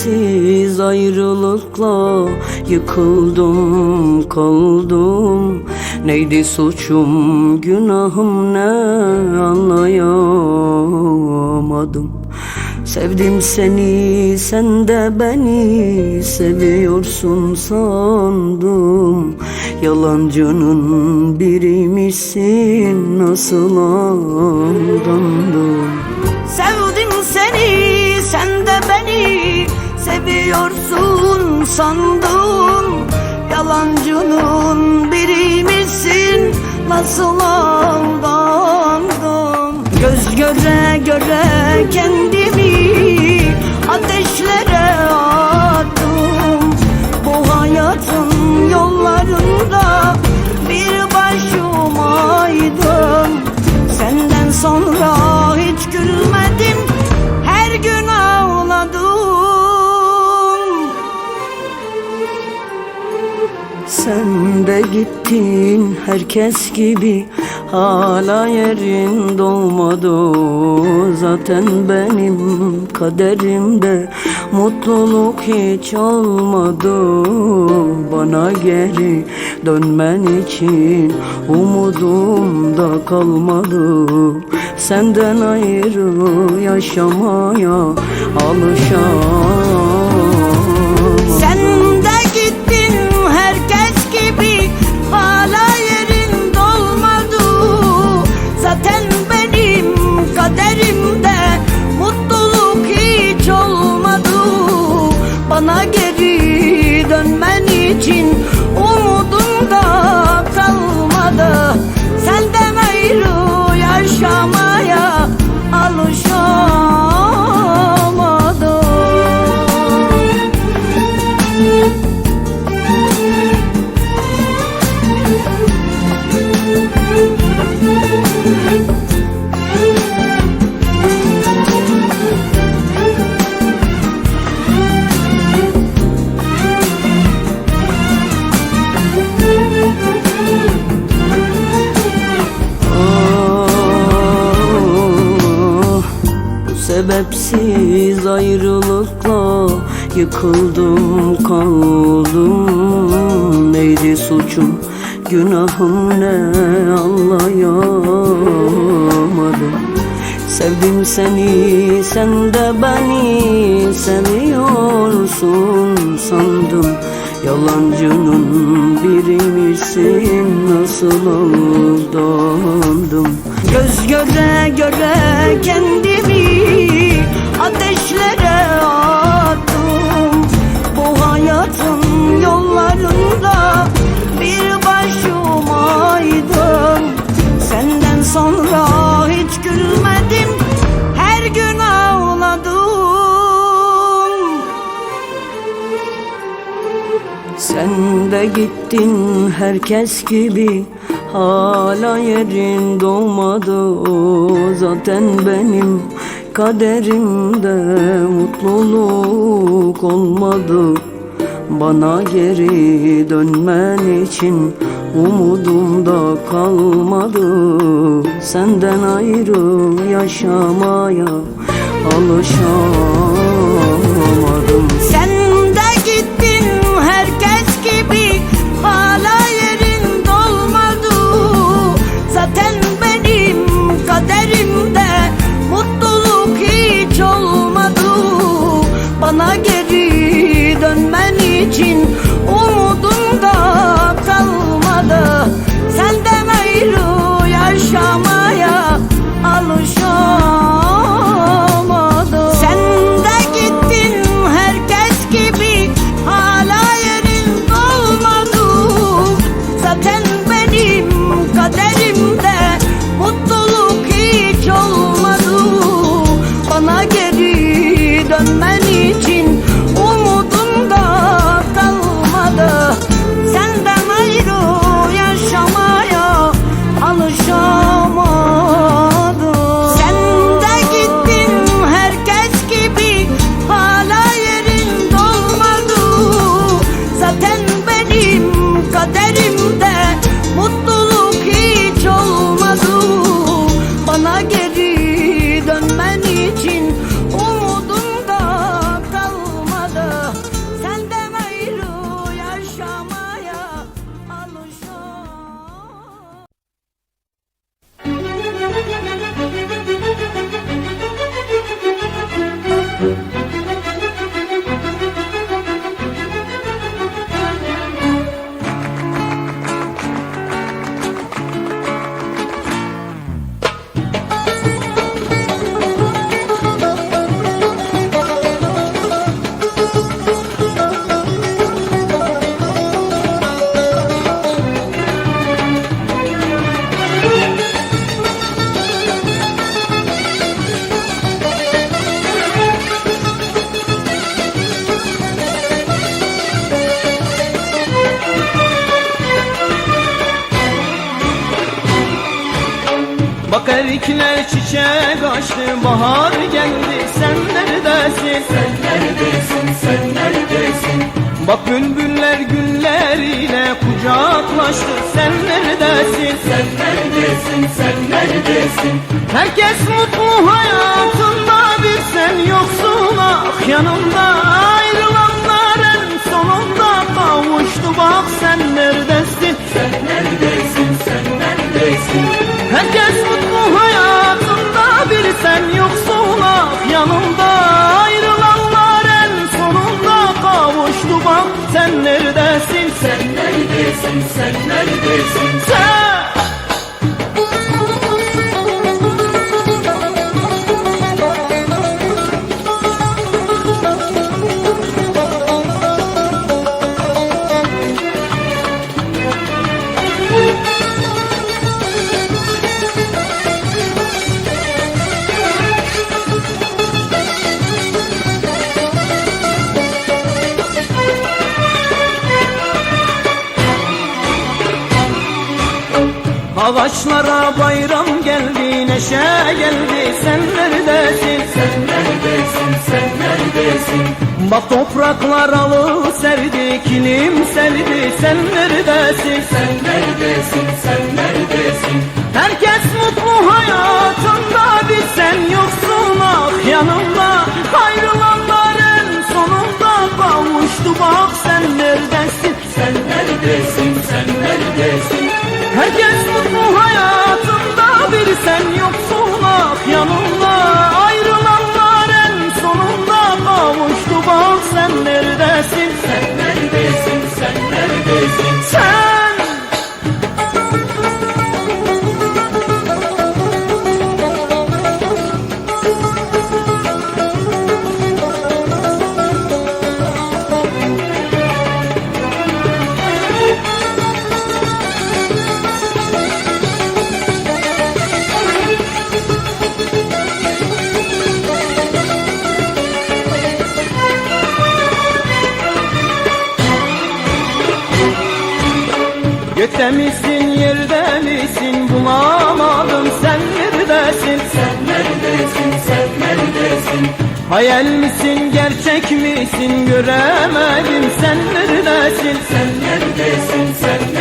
sebepsiz ayrılıkla yıkıldım kaldım. Neydi suçum günahım ne anlayamadım. Sevdim seni sen de beni seviyorsun sandım. Yalancının biriymişsin nasıl aldandım seviyorsun sandım Yalancının biriymişsin nasıl aldandım Göz göre göre kendimi ateşlere attım. Bu hayatın yollarında bir başımaydım Senden sonra Sen de gittin herkes gibi Hala yerin dolmadı. Zaten benim kaderimde Mutluluk hiç olmadı. Bana geri dönmen için Umudum da kalmadı. Senden ayrı yaşamaya alışamam dönmen için Umudum sebepsiz ayrılıkla yıkıldım kaldım. Neydi suçum? Günahım ne? Anlayamadım. Sevdim seni sen de beni seviyorsun sandım. Yalancının biriymişsin nasıl aldandım? Göz göre göre De gittin? Herkes gibi Hala yerin dolmadı. Zaten benim kaderimde mutluluk olmadı. Bana geri dönmen için umudum da kalmadı. Senden ayrı yaşamaya alışamadım. Sen Bak erikler çiçek açtı bahar geldi sen neredesin? Sen neredesin sen neredesin? Bak bülbüller gülleriyle kucaklaştı sen neredesin? Sen neredesin sen neredesin? Herkes mutlu hayatında bir sen yoksun ah yanımda. Ayrılanlar en sonunda kavuştu bak sen neredesin Ağaçlara bayram geldi, neşe geldi, sen neredesin? Sen neredesin? Sen neredesin? Bak topraklar alı serdi, kilim serdi, sen neredesin? Sen neredesin? Sen neredesin? Herkes mutlu hayatında, bir sen yoksun ah yanımda. Ayrılanlar en sonunda kavuştu bak sen neredesin? Sen neredesin? Sen Gökte misin yerde misin? Bulamadım sen neredesin? Sen neredesin sen neredesin? Hayal misin gerçek misin? Göremedim sen neredesin? Sen neredesin sen neredesin